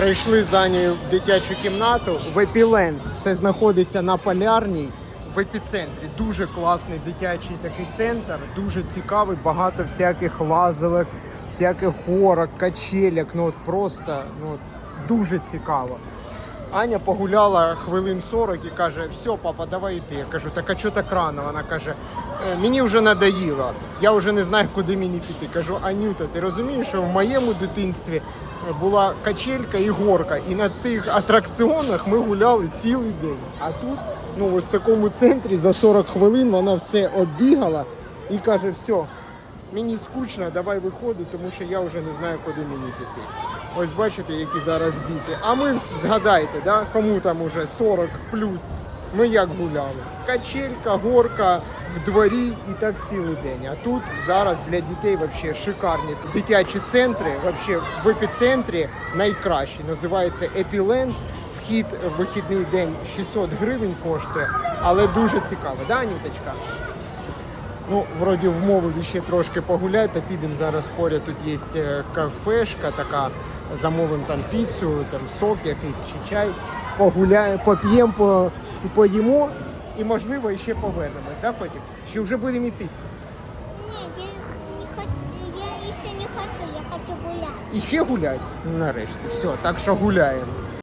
Прийшли за нею в дитячу кімнату в Епіленд. Це знаходиться на полярній в епіцентрі. Дуже класний дитячий такий центр, дуже цікавий, багато всяких лазових, всяких горок, качелек. Ну от просто ну, дуже цікаво. Аня погуляла хвилин 40 і каже: все, папа, давай йти. Я кажу, так а чого так рано? Вона каже, «Е, мені вже надоїло, я вже не знаю, куди мені піти. Кажу, Анюта, ти розумієш, що в моєму дитинстві була качелька і горка, і на цих атракціонах ми гуляли цілий день. А тут, ну ось в такому центрі за 40 хвилин вона все оббігала і каже, все, мені скучно, давай виходи, тому що я вже не знаю, куди мені піти. Ось бачите, які зараз діти. А ми згадайте, да, кому там уже 40 плюс. Ми як гуляли? Качелька, горка в дворі і так цілий день. А тут зараз для дітей вообще шикарні дитячі центри. Вообще в епіцентрі найкращі. Називається Епіленд. Вхід в вихідний день 600 гривень коштує, але дуже цікаво, да, Анюточка? Ну, вроді вмовили ще трошки погуляти, підемо зараз поряд. Тут є е, кафешка така, замовимо там піцу, там сок якийсь чи чай. Погуляємо, поп'ємо, по, поїмо і, можливо, ще повернемось, да, потім? Чи вже будемо йти? Ні, я их не хочу. Я ще не хочу, я хочу гулять. І ще гуляти? Нарешті, все, так що гуляємо.